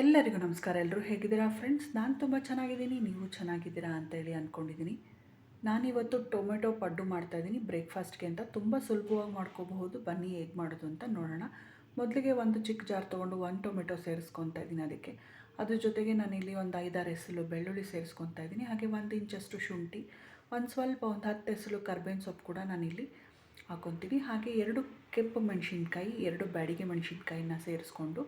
ಎಲ್ಲರಿಗೂ ನಮಸ್ಕಾರ. ಎಲ್ಲರೂ ಹೇಗಿದ್ದೀರಾ ಫ್ರೆಂಡ್ಸ್? ನಾನು ತುಂಬ ಚೆನ್ನಾಗಿದ್ದೀನಿ. ನೀವು ಚೆನ್ನಾಗಿದ್ದೀರಾ ಅಂತೇಳಿ ಅಂದ್ಕೊಂಡಿದ್ದೀನಿ ನಾನಿವತ್ತು ಟೊಮೆಟೊ ಪಡ್ಡು ಮಾಡ್ತಾಯಿದ್ದೀನಿ ಬ್ರೇಕ್ಫಾಸ್ಟ್ಗೆ ಅಂತ ತುಂಬ ಸುಲಭವಾಗಿ ಮಾಡ್ಕೋಬಹುದು. ಬನ್ನಿ ಹೇಗೆ ಮಾಡೋದು ಅಂತ ನೋಡೋಣ. ಮೊದಲಿಗೆ ಒಂದು ಚಿಕ್ಕ ಜಾರ್ ತೊಗೊಂಡು ಒಂದು ಟೊಮೆಟೊ ಸೇರಿಸ್ಕೊತಾ ಇದ್ದೀನಿ ಅದಕ್ಕೆ. ಅದ್ರ ಜೊತೆಗೆ ನಾನಿಲ್ಲಿ ಒಂದು ಐದಾರು ಎಸಲು ಬೆಳ್ಳುಳ್ಳಿ ಸೇರಿಸ್ಕೊತಾ ಇದ್ದೀನಿ. ಹಾಗೆ ಒಂದು ಇಂಚಷ್ಟು ಶುಂಠಿ, ಒಂದು ಸ್ವಲ್ಪ ಒಂದು ಹತ್ತು ಎಸಲು ಕರ್ಬೇವಿನ ಸೊಪ್ಪು ಕೂಡ ನಾನಿಲ್ಲಿ ಹಾಕೊತೀನಿ. ಹಾಗೆ ಎರಡು ಕೆಂಪು ಮೆಣಸಿನ್ಕಾಯಿ, ಎರಡು ಬ್ಯಾಡಿಗೆ ಮೆಣಸಿನ್ಕಾಯಿನ ಸೇರಿಸ್ಕೊಂಡು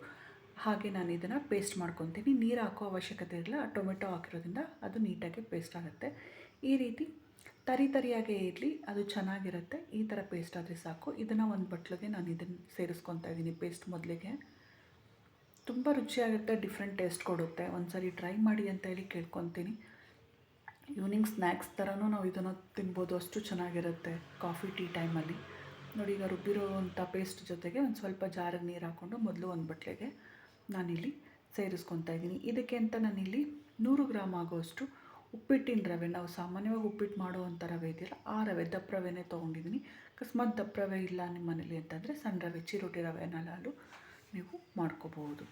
ಹಾಗೆ ನಾನು ಇದನ್ನು ಪೇಸ್ಟ್ ಮಾಡ್ಕೊತೀನಿ. ನೀರು ಹಾಕೋ ಅವಶ್ಯಕತೆ ಇರಲ್ಲ ಟೊಮೆಟೊ ಹಾಕಿರೋದ್ರಿಂದ ಅದು ನೀಟಾಗಿ ಪೇಸ್ಟ್ ಆಗುತ್ತೆ. ಈ ರೀತಿ ತರಿ ತರಿಯಾಗೇ ಇರಲಿ, ಅದು ಚೆನ್ನಾಗಿರುತ್ತೆ. ಈ ಥರ ಪೇಸ್ಟ್ ಆದರೆ ಸಾಕು. ಇದನ್ನು ಒಂದು ಬಟ್ಲಿಗೆ ನಾನು ಇದನ್ನು ಸೇರಿಸ್ಕೊತಾ ಇದ್ದೀನಿ ಪೇಸ್ಟ್ ಮೊದಲಿಗೆ. ತುಂಬ ರುಚಿಯಾಗುತ್ತೆ ಡಿಫ್ರೆಂಟ್ ಟೇಸ್ಟ್ ಕೊಡುತ್ತೆ. ಒಂದು ಸರಿ ಟ್ರೈ ಮಾಡಿ ಅಂತ ಹೇಳಿ ಕೇಳ್ಕೊತೀನಿ. ಈವ್ನಿಂಗ್ ಸ್ನ್ಯಾಕ್ಸ್ ಥರನೂ ನಾವು ಇದನ್ನು ತಿನ್ಬೋದು. ಅಷ್ಟು ಚೆನ್ನಾಗಿರುತ್ತೆ ಕಾಫಿ ಟೀ ಟೈಮಲ್ಲಿ ನೋಡಿ, ಈಗ ರುಬ್ಬಿರೋವಂಥ ಪೇಸ್ಟ್ ಜೊತೆಗೆ ಒಂದು ಸ್ವಲ್ಪ ಜಾರಿಗೆ ನೀರು ಹಾಕ್ಕೊಂಡು ಮೊದಲು ಒಂದು ಬಟ್ಲಿಗೆ ನಾನಿಲ್ಲಿ ಸೇರಿಸ್ಕೊತಾ ಇದ್ದೀನಿ. ಇದಕ್ಕೆ ಅಂತ ನಾನಿಲ್ಲಿ ನೂರು ಗ್ರಾಮ್ ಆಗೋಷ್ಟು ಉಪ್ಪಿಟ್ಟಿನ ರವೆ. ನಾವು ಸಾಮಾನ್ಯವಾಗಿ ಉಪ್ಪಿಟ್ಟು ಮಾಡುವಂಥ ರವೆ ಇದೆಯಲ್ಲ, ಆ ರವೆ ದಪ್ಪ ರವೆನೇ ತೊಗೊಂಡಿದ್ದೀನಿ. ಅಕಸ್ಮಾತ್ ದಪ್ಪ ರವೆ ಇಲ್ಲ ನಿಮ್ಮ ಮನೇಲಿ ಅಂತಂದರೆ ಸಣ್ಣ ರವೆ, ಚಿರೋಟಿ ರವೆನಲ್ಲಾಲು ನೀವು ಮಾಡ್ಕೋಬಹುದು.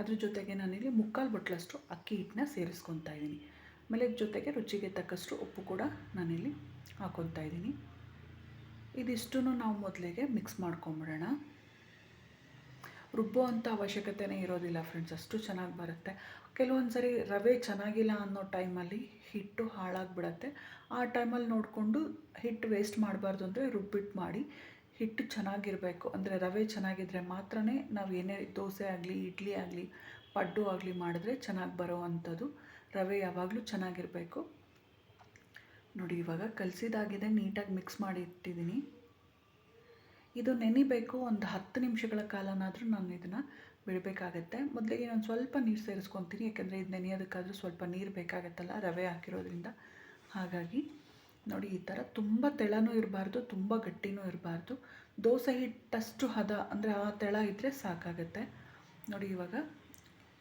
ಅದ್ರ ಜೊತೆಗೆ ನಾನಿಲ್ಲಿ ಮುಕ್ಕಾಲು ಬಟ್ಲಷ್ಟು ಅಕ್ಕಿ ಹಿಟ್ಟನ್ನ ಸೇರಿಸ್ಕೊತಾ ಇದ್ದೀನಿ. ಆಮೇಲೆ ಜೊತೆಗೆ ರುಚಿಗೆ ತಕ್ಕಷ್ಟು ಉಪ್ಪು ಕೂಡ ನಾನಿಲ್ಲಿ ಹಾಕ್ಕೊತಾ ಇದ್ದೀನಿ. ಇದಿಷ್ಟೂ ನಾವು ಮೊದಲಿಗೆ ಮಿಕ್ಸ್ ಮಾಡ್ಕೊಂಬಿಡೋಣ. ರುಬ್ಬೋ ಅಂಥ ಅವಶ್ಯಕತೆನೇ ಇರೋದಿಲ್ಲ ಫ್ರೆಂಡ್ಸ್ ಅಷ್ಟು ಚೆನ್ನಾಗಿ ಬರುತ್ತೆ. ಕೆಲವೊಂದು ಸರಿ ರವೆ ಚೆನ್ನಾಗಿಲ್ಲ ಅನ್ನೋ ಟೈಮಲ್ಲಿ ಹಿಟ್ಟು ಹಾಳಾಗಿಬಿಡತ್ತೆ. ಆ ಟೈಮಲ್ಲಿ ನೋಡಿಕೊಂಡು ಹಿಟ್ಟು ವೇಸ್ಟ್ ಮಾಡಬಾರ್ದು ಅಂದರೆ ರುಬ್ಬಿಟ್ಟು ಮಾಡಿ ಹಿಟ್ಟು ಚೆನ್ನಾಗಿರಬೇಕು. ಅಂದರೆ ರವೆ ಚೆನ್ನಾಗಿದ್ದರೆ ಮಾತ್ರ ನಾವು ಏನೇ ದೋಸೆ ಆಗಲಿ, ಇಡ್ಲಿ ಆಗಲಿ, ಪಡ್ಡು ಆಗಲಿ ಮಾಡಿದ್ರೆ ಚೆನ್ನಾಗಿ ಬರೋ ಅಂಥದ್ದು ರವೆ ಯಾವಾಗಲೂ ಚೆನ್ನಾಗಿರಬೇಕು. ನೋಡಿ ಇವಾಗ ಕಲಸಿದಾಗಿದೆ, ನೀಟಾಗಿ ಮಿಕ್ಸ್ ಮಾಡಿ ಇಟ್ಟಿದ್ದೀನಿ ಇದು ನೆನಿಬೇಕು ಒಂದು ಹತ್ತು ನಿಮಿಷಗಳ ಕಾಲನಾದರೂ ನಾನು ಇದನ್ನು ಬಿಡಬೇಕಾಗತ್ತೆ. ಮೊದಲಿಗೆ ನಾನು ಸ್ವಲ್ಪ ನೀರು ಸೇರಿಸ್ಕೊತೀನಿ, ಯಾಕೆಂದರೆ ಇದು ನೆನೆಯೋದಕ್ಕಾದರೂ ಸ್ವಲ್ಪ ನೀರು ಬೇಕಾಗತ್ತಲ್ಲ, ರವೆ ಹಾಕಿರೋದ್ರಿಂದ. ಹಾಗಾಗಿ ನೋಡಿ ಈ ಥರ ತುಂಬ ತೆಳನೂ ಇರಬಾರ್ದು, ತುಂಬ ಗಟ್ಟಿನೂ ಇರಬಾರ್ದು. ದೋಸೆ ಹಿಟ್ಟಷ್ಟು ಹದ, ಅಂದರೆ ಆ ತೆಳ ಇದ್ದರೆ ಸಾಕಾಗತ್ತೆ. ನೋಡಿ ಇವಾಗ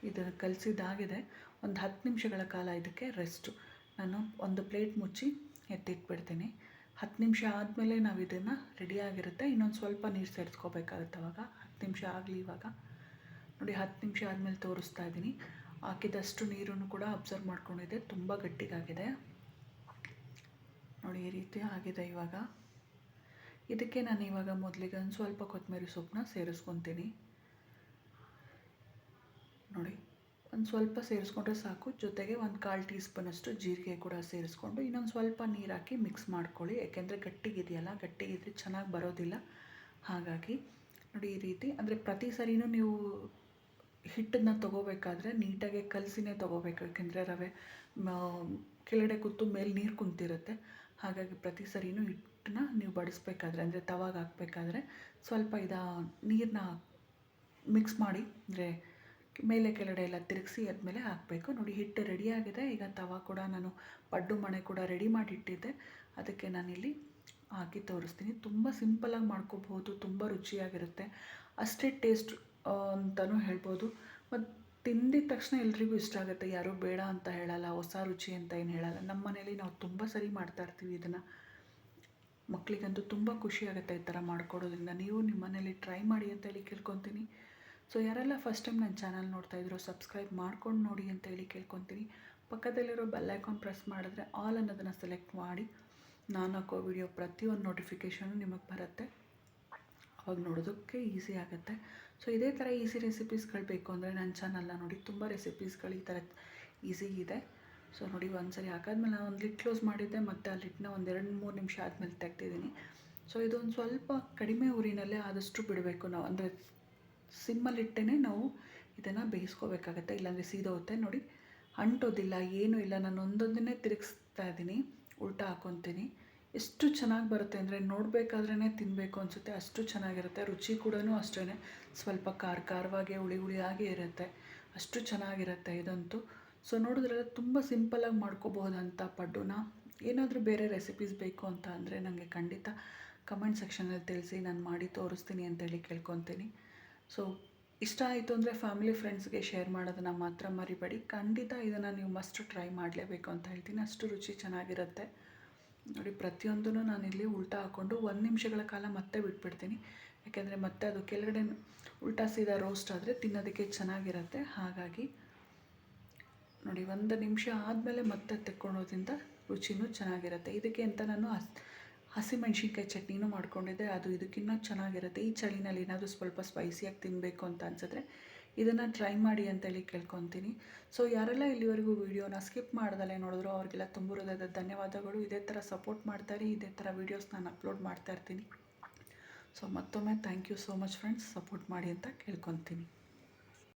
ಇದು ಕಲಸಿದಾಗಿದೆ ಒಂದು ಹತ್ತು ನಿಮಿಷಗಳ ಕಾಲ ಇದಕ್ಕೆ ರೆಸ್ಟು ನಾನು ಒಂದು ಪ್ಲೇಟ್ ಮುಚ್ಚಿ ಎತ್ತಿಟ್ಬಿಡ್ತೀನಿ. ಹತ್ತು ನಿಮಿಷ ಆದಮೇಲೆ ನಾವು ಇದನ್ನು ರೆಡಿಯಾಗಿರುತ್ತೆ ಇನ್ನೊಂದು ಸ್ವಲ್ಪ ನೀರು ಸೇರಿಸ್ಕೋಬೇಕಾಗುತ್ತೆ ಅವಾಗ. ಹತ್ತು ನಿಮಿಷ ಆಗಲಿ ಇವಾಗ. ನೋಡಿ, ಹತ್ತು ನಿಮಿಷ ಆದಮೇಲೆ ತೋರಿಸ್ತಾ ಇದ್ದೀನಿ ಹಾಕಿದಷ್ಟು ನೀರನ್ನು ಕೂಡ ಅಬ್ಸರ್ವ್ ಮಾಡ್ಕೊಂಡಿದೆ ತುಂಬ ಗಟ್ಟಿಗಾಗಿದೆ. ನೋಡಿ, ಈ ರೀತಿ ಆಗಿದೆ ಇವಾಗ. ಇದಕ್ಕೆ ನಾನು ಇವಾಗ ಮೊದಲಿಗೆ ಒಂದು ಸ್ವಲ್ಪ ಕೊತ್ತಂಬರಿ ಸೊಪ್ಪನ್ನ ಸೇರಿಸ್ಕೊತೀನಿ ನೋಡಿ ಒಂದು ಸ್ವಲ್ಪ ಸೇರಿಸ್ಕೊಂಡ್ರೆ ಸಾಕು. ಜೊತೆಗೆ ಒಂದು ಕಾಲು ಟೀ ಸ್ಪೂನಷ್ಟು ಜೀರಿಗೆ ಕೂಡ ಸೇರಿಸ್ಕೊಂಡು ಇನ್ನೊಂದು ಸ್ವಲ್ಪ ನೀರು ಹಾಕಿ ಮಿಕ್ಸ್ ಮಾಡ್ಕೊಳ್ಳಿ. ಯಾಕೆಂದರೆ ಗಟ್ಟಿಗಿದೆಯಲ್ಲ, ಗಟ್ಟಿಗಿದ್ರೆ ಚೆನ್ನಾಗಿ ಬರೋದಿಲ್ಲ. ಹಾಗಾಗಿ ನೋಡಿ ಈ ರೀತಿ. ಅಂದರೆ ಪ್ರತಿ ಸರಿನೂ ನೀವು ಹಿಟ್ಟನ್ನು ತೊಗೋಬೇಕಾದ್ರೆ ನೀಟಾಗಿ ಕಲಸಿನೇ ತೊಗೋಬೇಕು. ಯಾಕೆಂದರೆ ರವೆ ಕೆಳಗಡೆ ಕೂತು ಮೇಲೆ ನೀರು ಕುಂತಿರುತ್ತೆ. ಹಾಗಾಗಿ ಪ್ರತಿ ಸರಿನೂ ಹಿಟ್ಟನ್ನ ನೀವು ಬಡಿಸ್ಬೇಕಾದ್ರೆ, ಅಂದರೆ ತವಾಗ ಹಾಕ್ಬೇಕಾದ್ರೆ ಸ್ವಲ್ಪ ಇದ ನೀರನ್ನ ಮಿಕ್ಸ್ ಮಾಡಿ, ಅಂದರೆ ಮೇಲೆ ಕೆಳಗಡೆ ಎಲ್ಲ ತಿರುಗಿಸಿ ಅದ್ಮೇಲೆ ಹಾಕಬೇಕು. ನೋಡಿ, ಹಿಟ್ಟು ರೆಡಿಯಾಗಿದೆ. ಈಗ ತವ ಕೂಡ ನಾನು ಪಡ್ಡು ಮಣೆ ಕೂಡ ರೆಡಿ ಮಾಡಿಟ್ಟಿದ್ದೆ. ಅದಕ್ಕೆ ನಾನಿಲ್ಲಿ ಹಾಕಿ ತೋರಿಸ್ತೀನಿ. ತುಂಬ ಸಿಂಪಲಾಗಿ ಮಾಡ್ಕೋಬಹುದು. ತುಂಬ ರುಚಿಯಾಗಿರುತ್ತೆ. ಅಷ್ಟೇ ಟೇಸ್ಟ್ ಅಂತಲೂ ಹೇಳ್ಬೋದು. ಮತ್ತು ತಿಂದಿದ ತಕ್ಷಣ ಎಲ್ರಿಗೂ ಇಷ್ಟ ಆಗುತ್ತೆ. ಯಾರೂ ಬೇಡ ಅಂತ ಹೇಳಲ್ಲ. ಹೊಸ ರುಚಿ ಅಂತ ಏನು ಹೇಳಲ್ಲ. ನಮ್ಮ ಮನೇಲಿ ನಾವು ತುಂಬ ಸರಿ ಮಾಡ್ತಾ ಇರ್ತೀವಿ ಇದನ್ನು. ಮಕ್ಕಳಿಗಂತೂ ತುಂಬ ಖುಷಿ ಆಗುತ್ತೆ ಈ ಥರ ಮಾಡ್ಕೊಡೋದ್ರಿಂದ. ನೀವು ನಿಮ್ಮ ಮನೇಲಿ ಟ್ರೈ ಮಾಡಿ ಅಂತ ಹೇಳಿ ಕೇಳ್ಕೊತೀನಿ. ಸೊ ಯಾರೆಲ್ಲ ಫಸ್ಟ್ ಟೈಮ್ ನನ್ನ ಚಾನಲ್ ನೋಡ್ತಾ ಇದ್ರು ಸಬ್ಸ್ಕ್ರೈಬ್ ಮಾಡ್ಕೊಂಡು ನೋಡಿ ಅಂತ ಹೇಳಿ ಕೇಳ್ಕೊತೀನಿ. ಪಕ್ಕದಲ್ಲಿರೋ ಬೆಲ್ ಐಕಾನ್ ಪ್ರೆಸ್ ಮಾಡಿದ್ರೆ ಆಲ್ ಅನ್ನೋದನ್ನು ಸೆಲೆಕ್ಟ್ ಮಾಡಿ. ನಾನು ಹಾಕೋ ವಿಡಿಯೋ ಪ್ರತಿಯೊಂದು ನೋಟಿಫಿಕೇಷನು ನಿಮಗೆ ಬರುತ್ತೆ. ಅವಾಗ ನೋಡೋದಕ್ಕೆ ಈಸಿ ಆಗುತ್ತೆ. ಸೊ ಇದೇ ಥರ ಈಸಿ ರೆಸಿಪೀಸ್ಗಳು ಬೇಕು ಅಂದರೆ ನನ್ನ ಚಾನಲ್ನ ನೋಡಿ. ತುಂಬ ರೆಸಿಪೀಸ್ಗಳು ಈ ಥರ ಈಸಿ ಇದೆ. ಸೊ ನೋಡಿ ಒಂದು ಸರಿ ಹಾಕಾದ್ಮೇಲೆ ನಾನು ಒಂದು ಲಿಟ್ ಕ್ಲೋಸ್ ಮಾಡಿದ್ದೆ, ಮತ್ತು ಆ ಲಿಟ್ನ ಒಂದು ಎರಡು ಮೂರು ನಿಮಿಷ ಆದಮೇಲೆ ತೆಗ್ದಿದ್ದೀನಿ. ಸೊ ಇದೊಂದು ಸ್ವಲ್ಪ ಕಡಿಮೆ ಊರಿನಲ್ಲೇ ಆದಷ್ಟು ಬಿಡಬೇಕು ನಾವು. ಅಂದರೆ ಸಿಮ್ಮಲ್ಲಿಟ್ಟೇ ನಾವು ಇದನ್ನು ಬೇಯಿಸ್ಕೋಬೇಕಾಗತ್ತೆ, ಇಲ್ಲಾಂದರೆ ಸೀದೋಗುತ್ತೆ. ನೋಡಿ, ಅಂಟೋದಿಲ್ಲ, ಏನೂ ಇಲ್ಲ. ನಾನು ಒಂದೊಂದನ್ನೇ ತಿರುಗಿಸ್ತಾ ಇದ್ದೀನಿ, ಉಲ್ಟಾ ಹಾಕೊತೀನಿ. ಎಷ್ಟು ಚೆನ್ನಾಗಿ ಬರುತ್ತೆ ಅಂದರೆ ನೋಡಬೇಕಾದ್ರೇ ತಿನ್ನಬೇಕು ಅನಿಸುತ್ತೆ. ಅಷ್ಟು ಚೆನ್ನಾಗಿರುತ್ತೆ. ರುಚಿ ಕೂಡ ಅಷ್ಟೇ ಸ್ವಲ್ಪ ಖಾರ ಖಾರವಾಗಿ, ಹುಳಿ ಹುಳಿಯಾಗಿ ಇರುತ್ತೆ. ಅಷ್ಟು ಚೆನ್ನಾಗಿರುತ್ತೆ ಇದಂತೂ. ಸೊ ನೋಡಿದ್ರೆ ತುಂಬ ಸಿಂಪಲಾಗಿ ಮಾಡ್ಕೋಬಹುದಂಥ ಪಡ್ಡುನ. ಏನಾದರೂ ಬೇರೆ ರೆಸಿಪೀಸ್ ಬೇಕು ಅಂತ ಅಂದರೆ ನನಗೆ ಖಂಡಿತ ಕಮೆಂಟ್ ಸೆಕ್ಷನಲ್ಲಿ ತಿಳಿಸಿ. ನಾನು ಮಾಡಿ ತೋರಿಸ್ತೀನಿ ಅಂತೇಳಿ ಕೇಳ್ಕೊತೀನಿ. ಸೊ ಇಷ್ಟ ಆಯಿತು ಅಂದರೆ ಫ್ಯಾಮಿಲಿ ಫ್ರೆಂಡ್ಸ್ಗೆ ಶೇರ್ ಮಾಡೋದನ್ನು ಮಾತ್ರ ಮರಿಬೇಡಿ. ಖಂಡಿತ ಇದನ್ನು ನೀವು ಮಸ್ಟ್ ಟ್ರೈ ಮಾಡಲೇಬೇಕು ಅಂತ ಹೇಳ್ತೀನಿ. ಅಷ್ಟು ರುಚಿ ಚೆನ್ನಾಗಿರುತ್ತೆ. ನೋಡಿ ಪ್ರತಿಯೊಂದೂ ನಾನಿಲ್ಲಿ ಉಲ್ಟಾ ಹಾಕ್ಕೊಂಡು ಒಂದು ನಿಮಿಷಗಳ ಕಾಲ ಮತ್ತೆ ಬಿಟ್ಬಿಡ್ತೀನಿ. ಯಾಕೆಂದರೆ ಮತ್ತೆ ಅದು ಕೆಳಗಡೆ ಉಲ್ಟಾ ಸೀದಾ ರೋಸ್ಟ್ ಆದರೆ ತಿನ್ನೋದಕ್ಕೆ ಚೆನ್ನಾಗಿರುತ್ತೆ. ಹಾಗಾಗಿ ನೋಡಿ, ಒಂದು ನಿಮಿಷ ಆದಮೇಲೆ ಮತ್ತೆ ತೆಕ್ಕೊಳೋದ್ರಿಂದ ರುಚಿನೂ ಚೆನ್ನಾಗಿರುತ್ತೆ. ಇದಕ್ಕೆ ಅಂತ ನಾನು ಹಸಿಮೆಣ್ಸಿನ್ಕಾಯಿ ಚಟ್ನಿನೂ ಮಾಡ್ಕೊಂಡಿದ್ದೆ. ಅದು ಇದಕ್ಕಿನ್ನೂ ಚೆನ್ನಾಗಿರುತ್ತೆ. ಈ ಚಳಿನಲ್ಲಿ ಏನಾದರೂ ಸ್ವಲ್ಪ ಸ್ಪೈಸಿಯಾಗಿ ತಿನ್ನಬೇಕು ಅಂತ ಅನಿಸಿದ್ರೆ ಇದನ್ನು ಟ್ರೈ ಮಾಡಿ ಅಂತೇಳಿ ಕೇಳ್ಕೊತೀನಿ. ಸೊ ಯಾರೆಲ್ಲ ಇಲ್ಲಿವರೆಗೂ ವೀಡಿಯೋನ ಸ್ಕಿಪ್ ಮಾಡ್ದಲ್ಲೇ ನೋಡಿದ್ರು ಅವ್ರಿಗೆಲ್ಲ ತುಂಬ ಧನ್ಯವಾದಗಳು. ಇದೇ ಥರ ಸಪೋರ್ಟ್ ಮಾಡ್ತಾರೆ ಇದೇ ಥರ ವೀಡಿಯೋಸ್ ನಾನು ಅಪ್ಲೋಡ್ ಮಾಡ್ತಾ ಇರ್ತೀನಿ. ಸೊ ಮತ್ತೊಮ್ಮೆ thank you so much friends support ಮಾಡಿ ಅಂತ ಕೇಳ್ಕೊತೀನಿ.